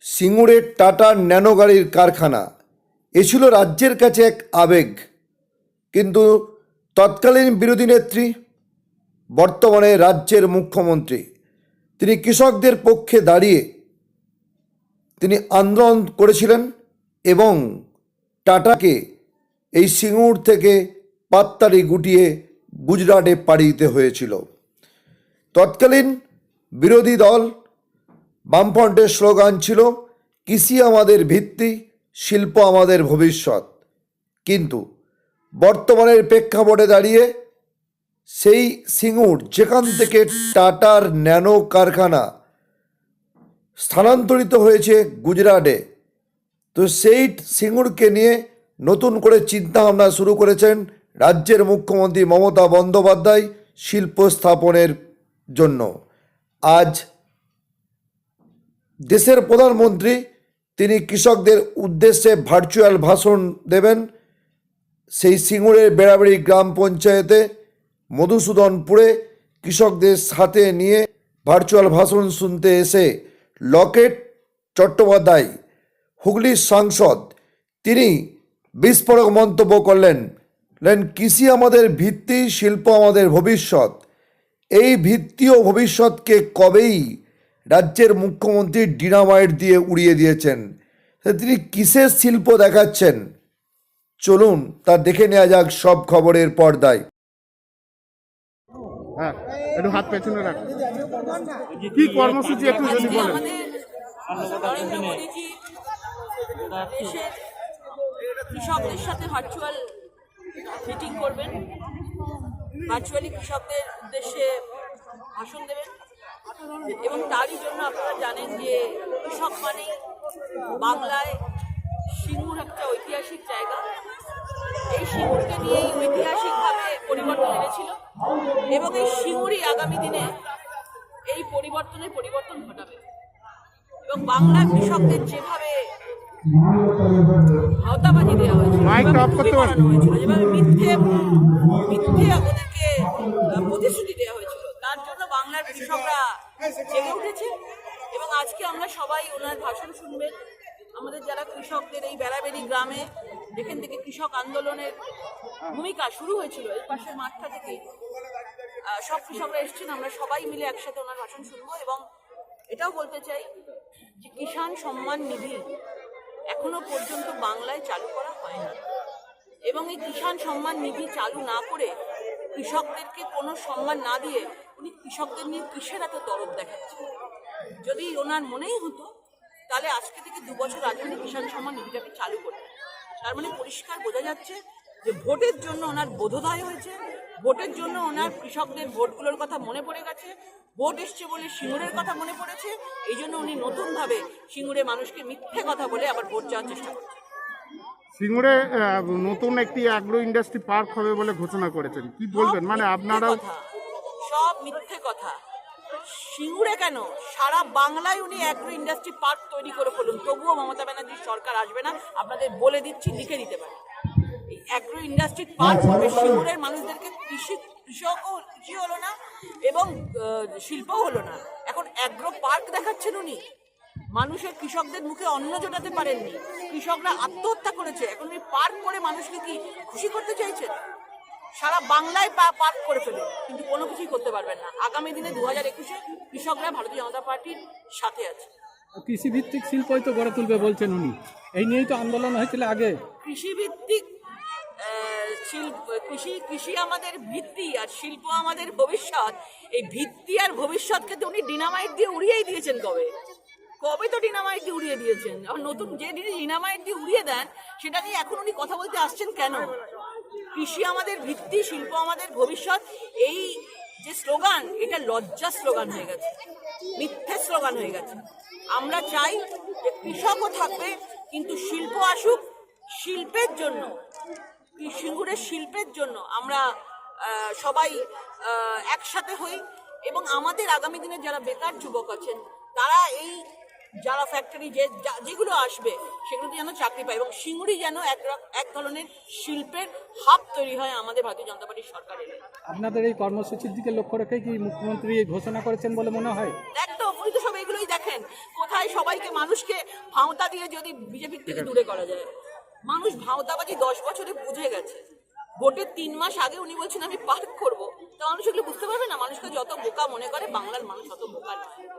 সিঙ্গুরের tata nano গাড়ির কারখানা। এ ছিল রাজ্যের কাছে এক আবেগ। কিন্তু তৎকালীন বিরোধী নেত্রী, বর্তমানে রাজ্যের মুখ্যমন্ত্রী, তিনি কৃষকদের পক্ষে দাঁড়িয়ে তিনি আন্দোলন করেছিলেন এবং টাটাকে এই সিঙ্গুর থেকে পাত্তারি গুটিয়ে গুজরাটে পাড়ি দিতে হয়েছিল। তৎকালীন বিরোধী দল বামফ্রন্টের স্লোগান ছিল, কৃষি আমাদের ভিত্তি, শিল্প আমাদের ভবিষ্যৎ। কিন্তু বর্তমানের প্রেক্ষাপটে দাঁড়িয়ে সেই সিঙ্গুর যেখান থেকে টাটার ন্যানো কারখানা স্থানান্তরিত হয়েছে গুজরাটে, তো সেই সিঙ্গুরকে নিয়ে নতুন করে চিন্তাভাবনা শুরু করেছেন রাজ্যের মুখ্যমন্ত্রী মমতা বন্দ্যোপাধ্যায় শিল্প স্থাপনের জন্য। আজ দেশের প্রধানমন্ত্রী, তিনি কৃষকদের উদ্দেশ্যে ভার্চুয়াল ভাষণ দেবেন। সেই সিঙ্গুরের বেড়াবেড়ি গ্রাম পঞ্চায়েতে, মধুসূদনপুরে কৃষকদের সাথে নিয়ে ভার্চুয়াল ভাষণ শুনতে এসে লকেট চট্টোপাধ্যায়, হুগলির সাংসদ, তিনি বিস্ফোরক মন্তব্য করলেন বললেন কৃষি আমাদের ভিত্তি, শিল্প আমাদের ভবিষ্যৎ। এই ভিত্তি ও ভবিষ্যৎকে কবেই রাজ্যের মুখ্যমন্ত্রী ডিনামাইট দিয়ে উড়িয়ে দিয়েছেন। তিনি কিসের শিল্প দেখাচ্ছেন? চলুন তা দেখে নেওয়া যাক সব খবরের পর্দায়। হ্যাঁ একটু হাত পেছনে রাখ। কি কর্মসূচি একটু যদি বলেন। নরেন্দ্র মোদীজি দেশের কৃষকদের সাথে ভার্চুয়াল মিটিং করবেন। ভার্চুয়ালি কৃষকদের উদ্দেশ্যে ভাষণ দেবেন। এবং তারই জন্য আপনারা জানেন যে কৃষক মানে বাংলায় সিঙ্গুর একটা ঐতিহাসিক জায়গা। এই সিঙ্গুরকে নিয়েই ঐতিহাসিকভাবে পরিবর্তন এনেছিল এবং এই সিঙ্গুরই আগামী দিনে এই পরিবর্তনের পরিবর্তন ঘটাবে। এবং বাংলা কৃষকদের যেভাবে ভাওতাবাজি দেওয়া হয়েছিল মাইকটা যেভাবে মিথ্যে মিথ্যে ওদেরকে প্রতিশ্রুতি দেওয়া হয়েছিল তার জন্য বাংলার কৃষকরা জেগে উঠেছে। এবং আজকে আমরা সবাই ওনার ভাষণ শুনবেন। আমাদের যারা কৃষকদের এই বেড়াবেড়ি গ্রামে যেখান থেকে কৃষক আন্দোলনের ভূমিকা শুরু হয়েছিল, এই পাশের মাঠটা থেকে সব কৃষকরা এসছেন, আমরা সবাই মিলে একসাথে ওনার ভাষণ শুনব। এবং এটাও বলতে চাই যে কিষাণ সম্মান নিধি এখনও পর্যন্ত বাংলায় চালু করা হয় না। এবং এই কিষাণ সম্মান নিধি চালু না করে কৃষকদেরকে কোনো সম্মান না দিয়ে উনি কৃষকদের নিয়ে কিসের এত দরদ দেখাচ্ছে যদি ওনার মনেই হতো তাহলে আজকে থেকে দু বছর আগে উনি কিষাণ সম্মান নিধিটাকে চালু করতেন তার মানে পরিষ্কার বোঝা যাচ্ছে যে ভোটের জন্য ওনার বোধোদয় হয়েছে ভোটের জন্য ওনার কৃষকদের ভোটগুলোর কথা মনে পড়ে গেছে ভোট এসছে বলে সিঙ্গুরের কথা মনে পড়েছে এই জন্য উনি নতুনভাবে সিঙ্গুরে মানুষকে মিথ্যে কথা বলে আবার ভোট চাওয়ার চেষ্টা করছেন। সিঙ্গুরে নতুন একটি অ্যাগ্রো ইন্ডাস্ট্রি পার্ক হবে বলে ঘোষণা করেছেন। কি বলবেন? মানে আপনারাও কথা, সব মিথ্যে কথা। সিঙ্গুরে কেন? সারা বাংলায় উনি অ্যাগ্রো ইন্ডাস্ট্রি পার্ক তৈরি করে ফেলুন। তবুও মমতা ব্যানার্জির সরকার আসবে না। আপনাদের বলে দিচ্ছি লিখে দিতে পারে এই অ্যাগ্রো ইন্ডাস্ট্রি পার্ক হবে সিঙ্গুরের মানুষদেরকে কৃষি কৃষকও কৃষি হলো না এবং শিল্পও হলো না। এখন অ্যাগ্রো পার্ক দেখাচ্ছেন উনি। মানুষের কৃষকদের মুখে অন্ন জোটাতে পারেননি। কৃষকরা আত্মহত্যা করেছে। এখন উনি পার্ক করে মানুষকে কি খুশি করতে চাইছেন? সারা বাংলায় পা- পার্ক করে ফেলে কিন্তু কোনো কিছুই করতে পারবেন না। আগামী দিনে দু হাজার একুশে কৃষকরা ভারতীয় জনতা পার্টির সাথে আছে। কৃষিভিত্তিক শিল্পই তো গড়ে তুলবে বলছেন উনি। এই নিয়েই তো আন্দোলন হয়েছিল আগে। কৃষিভিত্তিক শিল্প কৃষি কৃষি আমাদের ভিত্তি আর শিল্প আমাদের ভবিষ্যৎ। এই ভিত্তি আর ভবিষ্যৎকে তো উনি ডিনামাইট দিয়ে উড়িয়েই দিয়েছেন কবে? কবে তো ডিনামাইট দিয়ে উড়িয়ে দিয়েছেন? আর নতুন যে জিনিস ডিনামাইট দিয়ে উড়িয়ে দেন সেটা নিয়ে এখন উনি কথা বলতে আসছেন কেন? কৃষি আমাদের ভিত্তি, শিল্প আমাদের ভবিষ্যৎ, এই যে স্লোগান, এটা লজ্জা স্লোগান হয়ে গেছে, মিথ্যে স্লোগান হয়ে গেছে। আমরা চাই যে কৃষকও থাকবে, কিন্তু শিল্প আসুক শিল্পের জন্য সিঙ্গুরের শিল্পের জন্য। আমরা সবাই একসাথে হই এবং আমাদের আগামী দিনে যারা বেকার যুবক আছেন, তারা এই যারা ফ্যাক্টরি যে যেগুলো আসবে সেগুলোতে যেন চাকরি পায় এবং সিঙ্গুরি যেন এক এক ধরনের শিল্পের হাব তৈরি হয় আমাদের ভারতীয় জনতা পার্টির সরকারের। আপনাদের এই কর্মসূচির দিকে লক্ষ্য রেখে কি মুখ্যমন্ত্রী ঘোষণা করেছেন বলে মনে হয়? একদম উনি তো সব এগুলোই দেখেন। কোথায় সবাইকে মানুষকে ভাওতা দিয়ে যদি বিজেপির থেকে দূরে করা যায়। মানুষ ভাওতাবাজি দশ বছরে বুঝে গেছে। ভোটের তিন মাস আগে উনি বলছেন আমি পার্ক করব। তা মানুষ এগুলো বুঝতে পারবে না। মানুষকে যত বোকা মনে করে বাংলার মানুষ অত বোকা নয়।